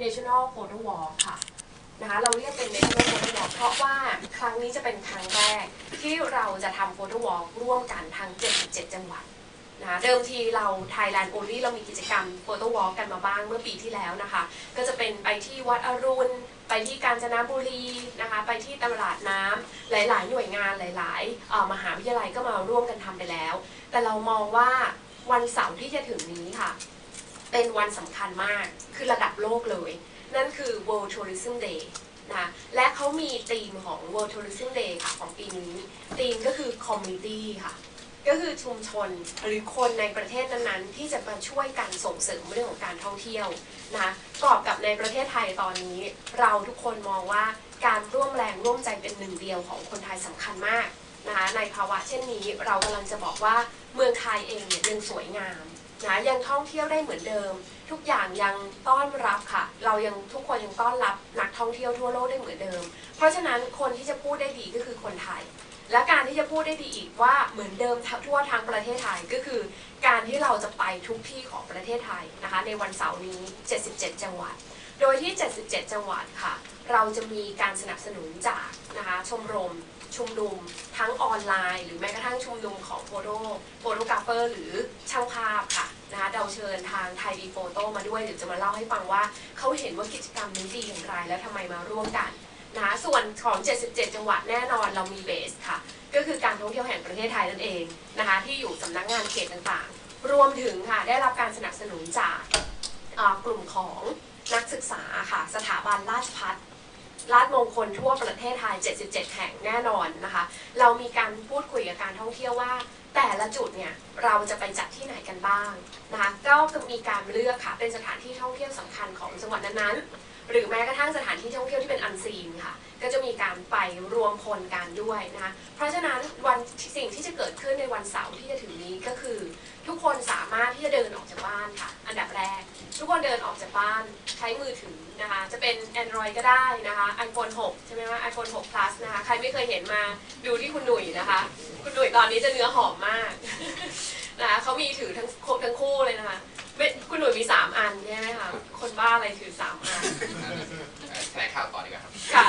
National Photo Walk ค่ะนะคะเราเรียกเป็น National Photo Walk เพราะว่าครั้งนี้จะเป็นครั้งแรกที่เราจะทำ Photo Walk ร่วมกันทั้ง 77 จังหวัดนะคะเดิมทีเรา Thailand Only เรามีกิจกรรม Photo Walk กันมาบ้างเมื่อปีที่แล้วนะคะ ก็จะเป็นไปที่วัดอรุณ ไปที่กาญจนบุรีนะคะ ไปที่ตลาดน้ำหลาย ๆ หน่วยงานหลายๆมหาวิทยาลัยก็มาร่วมกันทำไปแล้ว แต่เรามองว่าวันเสาร์ที่จะถึงนี้ค่ะ เป็นวันสำคัญมากคือระดับโลกเลย นั่นคือ World Tourism Day นะและเขามีธีมของ World Tourism Day ค่ะของปีนี้ธีมก็คือ Community ค่ะ ก็คือชุมชนหรือคนในประเทศนั้นๆ ที่จะมาช่วยกันส่งเสริมเรื่องของการท่องเที่ยวนะคะกรอบกับในประเทศไทยตอนนี้ เราทุกคนมองว่าการร่วมแรงร่วมใจเป็นหนึ่งเดียวของคนไทยสำคัญมาก นะคะในภาวะเช่นนี้เรากำลังจะบอกว่าเมืองไทยเองเนี่ยยังสวยงามนะยังท่องเที่ยวได้เหมือนเดิม ทุกอย่างยังต้อนรับค่ะ เรายังทุกคนยังต้อนรับนักท่องเที่ยวทั่วโลกได้เหมือนเดิม เพราะฉะนั้นคนที่จะพูดได้ดีก็คือคนไทย และการที่จะพูดได้ดีอีกว่าเหมือนเดิมทั่วทั้งประเทศไทยก็คือ การที่เราจะไปทุกที่ของประเทศไทยนะคะ ในวันเสาร์นี้ 77 จังหวัด โดยที่ 77 จังหวัดค่ะ เราจะมีการสนับสนุนจากนะคะชมรม ชุมนุมทั้งออนไลน์ หรือแม้กระทั่งชุมนุมของโฟโต้โฟโตกราฟเฟอร์หรือช่างภาพค่ะนะคะเราเชิญทางไทยดีโฟโต้มาด้วยเดี๋ยวจะมาเล่าให้ฟังว่าเขาเห็นว่ากิจกรรมนี้ดีอย่างไร และทำไมมาร่วมกันนะส่วนของ 77 จังหวัดแน่นอนเรามีเบสค่ะ ก็คือการท่องเที่ยวแห่งประเทศไทยนั่นเองนะคะที่อยู่สำนักงานเขตต่างๆ รวมถึงค่ะได้รับการสนับสนุนจากกลุ่มของนักศึกษาค่ะสถาบันราชพัฒน์ ลาดมงคลทั่วประเทศไทย 77 แห่งแน่นอนนะคะ เรามีการพูดคุยกับการท่องเที่ยวว่า แต่ละจุดเนี่ยเราจะไปจัดที่ไหนกันบ้างนะคะ ก็มีการเลือกค่ะ เป็นสถานที่ท่องเที่ยวสำคัญของจังหวัดนั้นๆ หรือแม้กระทั่งสถานที่ท่องเที่ยวที่เป็นอันซีนค่ะ ก็จะมีการไปรวมพลกันด้วยนะคะ เพราะฉะนั้นวันสิ่งที่จะเกิดขึ้นในวันเสาร์ที่จะถึงนี้ก็คือ ทุกคนสามารถที่จะเดินออกจากบ้านค่ะ อันดับแรก ทุกคนเดินออกจากบ้านใช้มือถือนะคะ จะเป็น Android ก็ได้นะคะ iPhone 6 ใช่ไหมคะ iPhone 6 plus นะคะ ใครไม่เคยเห็นมาดูที่คุณหนุ่ยนะคะ คุณหนุ่ยตอนนี้จะเนื้อหอมมากนะคะเขามีถือทั้งทั้งคู่เลยนะคะ ไม่คุณหนุ่ยมี3อันใช่ไหมคะคนบ้าอะไรถือ3อัน แถลงข่าวต่อดีกว่าครับ ค่ะ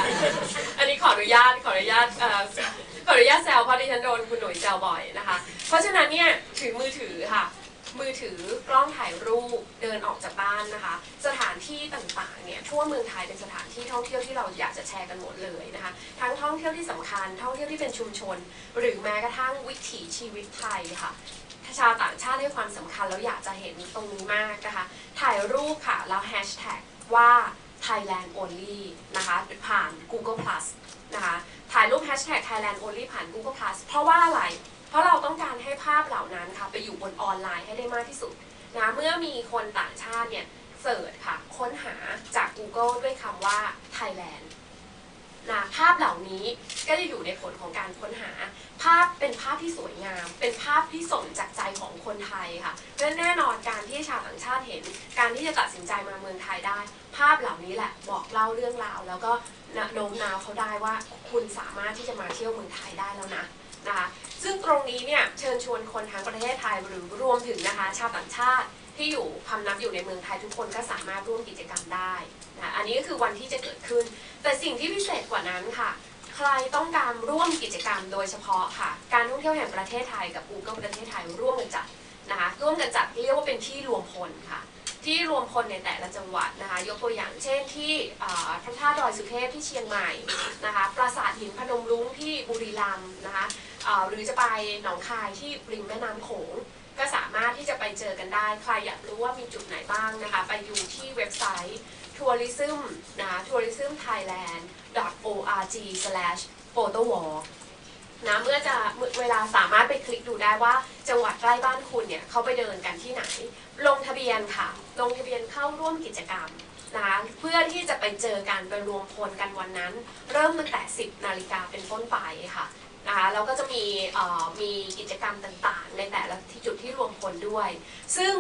อันนี้ขออนุญาตขออนุญาตเอ่อขออนุญาตแซวเพราะดิฉันโดนคุณหนุ่ยแซวบ่อยนะคะ เพราะฉะนั้นเนี่ยถือมือถือค่ะ มือถือกล้องถ่ายรูปเดินออกจากบ้านนะคะ สถานที่ต่างๆเนี่ยทั่วเมืองไทยเป็นสถานที่ท่องเที่ยวที่เราอยากจะแชร์กันหมดเลยนะคะ ทั้งท่องเที่ยวที่สำคัญท่องเที่ยวที่เป็นชุมชน หรือแม้กระทั่งวิถีชีวิตไทยค่ะ ชาวต่างชาติให้ความสำคัญแล้วอยากจะเห็นตรงนี้มากนะคะ ถ่ายรูปค่ะ แล้วแฮชแท็กว่า Thailand Only นะคะผ่าน Google Plus นะคะถ่ายรูปแฮชแท็ก Thailand Only ผ่าน Google Plus เพราะว่าอะไร เพราะเราต้องการให้ภาพเหล่านั้นค่ะ ไปอยู่บนออนไลน์ให้ได้มากที่สุดนะเมื่อมีคนต่างชาติเนี่ยเสิร์ชค่ะ ค้นหาจาก Google ด้วยคำว่า Thailand นะภาพเหล่านี้ก็จะอยู่ในผลของการค้นหา ภาพเป็นภาพที่สวยงาม เป็นภาพที่ส่งจากใจของคนไทยค่ะและแน่นอนการที่ชาวต่างชาติเห็น การที่จะตัดสินใจมาเมืองไทยได้ ภาพเหล่านี้แหละบอกเล่าเรื่องราว แล้วก็โน้มน้าวเขาได้ว่าคุณสามารถที่จะมาเที่ยวเมืองไทยได้แล้วนะนะคะซึ่งตรงนี้เนี่ยเชิญชวนคนทั้งประเทศไทยหรือรวมถึงนะคะชาวต่างชาติ ที่อยู่พำนับอยู่ในเมืองไทยทุกคนก็สามารถร่วมกิจกรรมได้นะอันนี้ก็คือวันที่จะเกิดขึ้น แต่สิ่งที่พิเศษกว่านั้นค่ะ ใครต้องการร่วมกิจกรรมโดยเฉพาะค่ะ การท่องเที่ยวแห่งประเทศไทยกับ Google ประเทศไทยร่วมกันจัดนะคะร่วมกันจัดเรียกว่าเป็นที่รวมพลค่ะ ที่รวมพลในแต่ละจังหวัดนะคะ ยกตัวอย่างเช่นที่พระธาตุดอยสุเทพที่เชียงใหม่นะคะปราสาทหินพนมรุ้งที่บุรีรัมย์นะคะหรือจะไปหนองคายที่ริมแม่น้ำโขง ก็สามารถที่จะไปเจอกันได้ ใครอยากรู้ว่ามีจุดไหนบ้างนะคะ ไปอยู่ที่เว็บไซต์ tourism นะ tourismthailand org slash photowalk นะเมื่อจะเวลาสามารถไปคลิกดูได้ว่าจังหวัดใกล้บ้านคุณเนี่ยเขาไปเดินกันที่ไหน ลงทะเบียนค่ะ ลงทะเบียนเข้าร่วมกิจกรรมนะคะเพื่อที่จะไปเจอกันไปรวมพลกันวันนั้น เริ่มตั้งแต่ 10 นาฬิกาเป็นต้นไปค่ะ นะคะแล้วก็จะมีมีกิจกรรมต่างๆ ในแต่ละที่จุดที่รวมพลด้วย ซึ่ง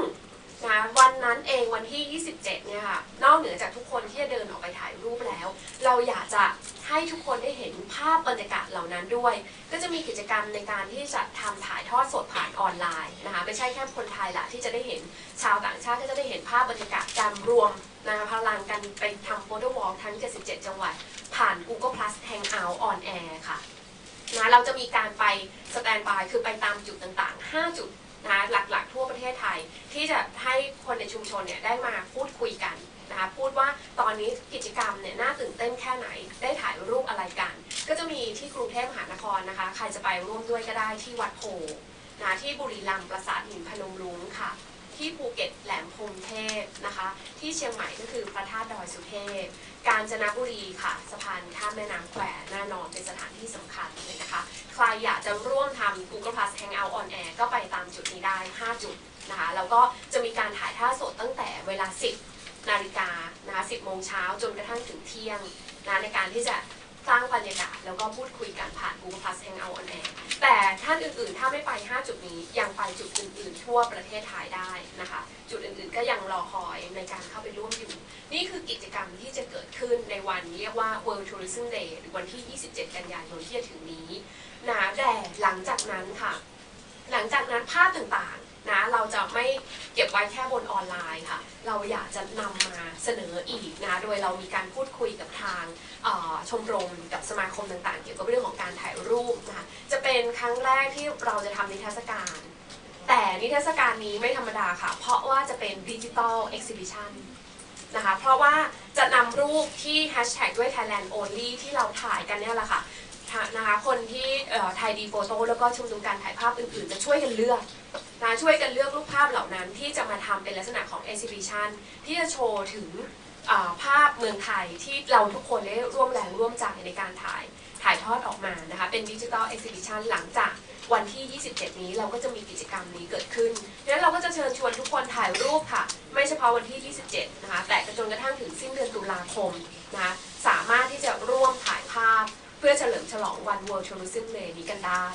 นะวันนั้นเองวันที่ 27 เนี่ยค่ะ นอกเหนือจากทุกคนที่จะเดินออกไปถ่ายรูปแล้ว เราอยากจะให้ทุกคนได้เห็นภาพบรรยากาศเหล่านั้นด้วย ก็จะมีกิจกรรมในการที่จะทำถ่ายทอดสดผ่านออนไลน์นะคะ ไม่ใช่แค่คนไทยละที่จะได้เห็น ชาวต่างชาติก็จะได้เห็นภาพบรรยากาศการรวมนะคะพลังกันไปทำโฟโต้วอล์ทั้ง 77 จังหวัด ผ่าน Google Plus Hangout on Air ค่ะ นะเราจะมีการไปสแตนบายคือไปตามจุดต่างๆ 5 จุดนะหลักๆ ทั่วประเทศไทย ที่จะให้คนในชุมชนเนี่ยได้มาพูดคุยกันนะคะพูดว่าตอนนี้กิจกรรมเนี่ยน่าตื่นเต้นแค่ไหนได้ถ่ายรูปอะไรกัน ก็จะมีที่กรุงเทพมหานครนะคะ ใครจะไปร่วมด้วยก็ได้ที่วัดโพนะที่บุรีรัมย์ปราสาทหินพนมรุ้งค่ะ ที่ภูเก็ตแหลมพรมเทพนะคะ ที่เชียงใหม่ก็คือพระธาตุดอยสุเทพ กาญจนบุรีค่ะสะพานข้ามแม่น้ำแควแน่นอนเป็นสถานที่สำคัญเลยนะคะ ใครอยากจะร่วมทำ Google Plus Hangout on Air ก็ไปตามจุดนี้ได้ 5 จุดนะคะ แล้วก็จะมีการถ่ายท่าสดตั้งแต่เวลา 10 นาฬิกานะคะ 10 โมงเช้าจนกระทั่งถึงเที่ยงนะในการที่จะสร้างบรรยากาศแล้วก็พูดคุยกันผ่าน Google Plus Hangout on Air านอื่นๆ ถ้าไม่ไป 5 จุดนี้ยังไปจุดอื่นๆ ทั่วประเทศไทยได้นะคะ จุดอื่นๆ ก็ยังรอคอยในการเข้าไปร่วมอยู่ นี่คือกิจกรรมที่จะเกิดขึ้นในวันเรียกว่า World Tourism Day หรือวันที่ 27 กันยายนที่จะถึงนี้นะแต่หลังจากนั้นค่ะ หลังจากนั้นภาพต่างๆนะเราจะไม่ เก็บไว้แค่บนออนไลน์ค่ะ เราอยากจะนำมาเสนออีกนะโดยเรามีการพูดคุยกับทางชมรมกับสมาคมต่างๆ เกี่ยวกับเรื่องของการถ่ายรูปนะคะจะเป็นครั้งแรกที่เราจะทำนิทรรศการ แต่นิทรรศการนี้ไม่ธรรมดาค่ะ เพราะว่าจะเป็นดิจิ t a ลเอ็กซิบิชันนะคะเพราะว่าจะนำรูปที่แฮชแท็กด้วย Thailand Only ที่เราถ่ายกันเนี่ยแหละค่ะ นะคะคนที่ไทยดีโฟโต้แล้วก็ชุมนุมการถ่ายภาพอื่นๆ จะช่วยกันเลือกนะช่วยกันเลือกรูปภาพเหล่านั้นที่จะมาทำเป็นลักษณะของ exhibition ที่จะโชว์ถึงภาพเมืองไทยที่เราทุกคนได้ร่วมแรงร่วมใจในการถ่ายถ่ายทอดออกมานะคะเป็นดิจิ t a ลเอ็กซิบิชันหลังจากวันที่ 27 นี้เราก็จะมีกิจกรรมนี้เกิดขึ้นดังนั้นเราก็จะเชิญชวนทุกคนถ่ายรูปค่ะ ไม่เฉพาะวันที่ 27 นะคะ แต่จนกระทั่งถึงสิ้นเดือนตุลาคมนะคะ สามารถที่จะร่วมถ่ายภาพ พื่อเฉลิมฉลองวัน World Tourism Day นี้กันได้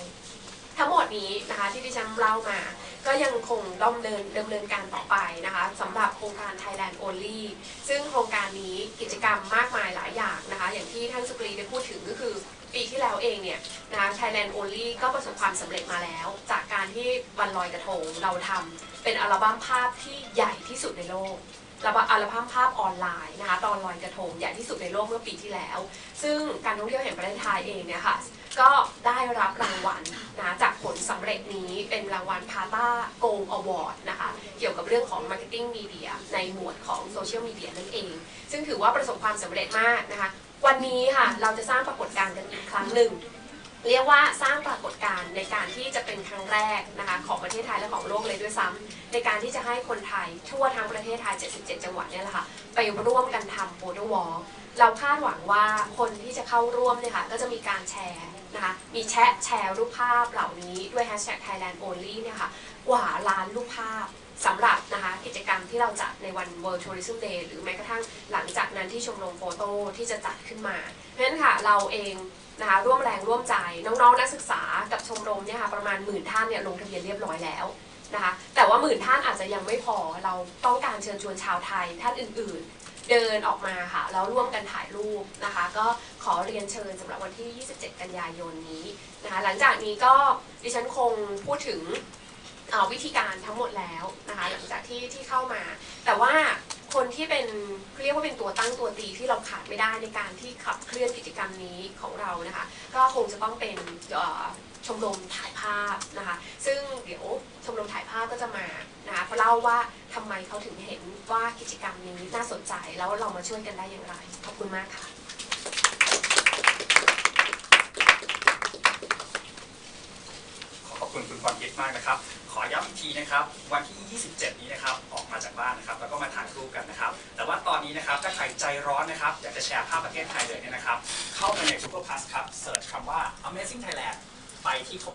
ทั้งหมดนี้นะคะที่ดิฉันเล่ามา ก็ยังคงดำเนินดำเนินการต่อไปนะคะสำหรับโครงการ Thailand Only ซึ่งโครงการนี้กิจกรรมมากมายหลายอย่างนะคะอย่างที่ท่านสุกรีได้พูดถึงก็คือปีที่แล้วเองเนี่ยนะคะ Thailand Only ก็ประสบความสำเร็จมาแล้ว จากการที่วันลอยกระทงเราทำเป็นอัลบั้มภาพที่ใหญ่ที่สุดในโลก แล้วก็อัลบั้มภาพออนไลน์นะคะตอนลอยกระทงใหญ่ที่สุดในโลกเมื่อปีที่แล้ว ซึ่งการท่องเที่ยวแห่งประเทศไทยเองเนี่ยค่ะก็ได้รับรางวัลนะจากผลสำเร็จนี้เป็นรางวัลพาต้าโกลอวอร์ดนะคะเกี่ยวกับเรื่องของ Marketing Media ในหมวดของโซเชียลมีเดียนั่นเอง ซึ่งถือว่าประสบความสำเร็จมากนะคะวันนี้ค่ะเราจะสร้างปรากฏการณ์กันอีกครั้งหนึ่ง เรียกว่าสร้างปรากฏการณ์ในการที่จะเป็นครั้งแรกนะคะของประเทศไทยและของโลกเลยด้วยซ้ำในการที่จะให้คนไทยทั่วทั้งประเทศไทย 77 จังหวัดเนี่ยแหละค่ะไปร่วมกันทำโฟโต้วอลเราคาดหวังว่าคนที่จะเข้าร่วมเนี่ยค่ะก็จะมีการแชร์นะคะมีแชะแชร์รูปภาพเหล่านี้ด้วย hashtag Thailand Only เนี่ยค่ะกว่าล้านรูปภาพสำหรับนะคะกิจกรรมที่เราจัดในวัน World Tourism Day หรือแม้กระทั่งหลังจากนั้นที่ชมรมโฟโต้ที่จะจัดขึ้นมา เพราะฉะนั้นค่ะเราเอง นะคะร่วมแรงร่วมใจน้องๆนักศึกษากับชมรมเนี่ยค่ะประมาณหมื่นท่านเนี่ยลงทะเบียนเรียบร้อยแล้วนะคะแต่ว่าหมื่นท่านอาจจะยังไม่พอเราต้องการเชิญชวนชาวไทยท่านอื่นๆ เดินออกมาค่ะแล้วร่วมกันถ่ายรูปนะคะ ก็ขอเรียนเชิญสำหรับวันที่ 27 กันยายนนี้นะคะหลังจากนี้ก็ดิฉันคงพูดถึงวิธีการทั้งหมดแล้วนะคะหลังจากที่ที่เข้ามา แต่ว่า คนที่เป็นเรียกว่าเป็นตัวตั้งตัวตีที่เราขาดไม่ได้ในการที่ขับเคลื่อนกิจกรรมนี้ของเรานะคะ ก็คงจะต้องเป็นชมรมถ่ายภาพนะคะ ซึ่งเดี๋ยวชมรมถ่ายภาพก็จะมานะคะเล่าว่าทำไมเขาถึงเห็นว่ากิจกรรมนี้น่าสนใจแล้วเรามาช่วยกันได้อย่างไร ขอบคุณมากค่ะขอบคุณคุณพรทิพย์มากนะครับ อย้ำอีกทีนะครับ วันที่ 27 นี้นะครับ ออกมาจากบ้านนะครับ แล้วก็มาถ่ายรูปกันนะครับ แต่ว่าตอนนี้นะครับ ถ้าใครใจร้อนนะครับ อยากจะแชร์ภาพประเทศไทยเลยเนี่ยนะครับ เข้าไปใน Google Plus ครับเสิร์ชคำว่า Amazing Thailand ไปที่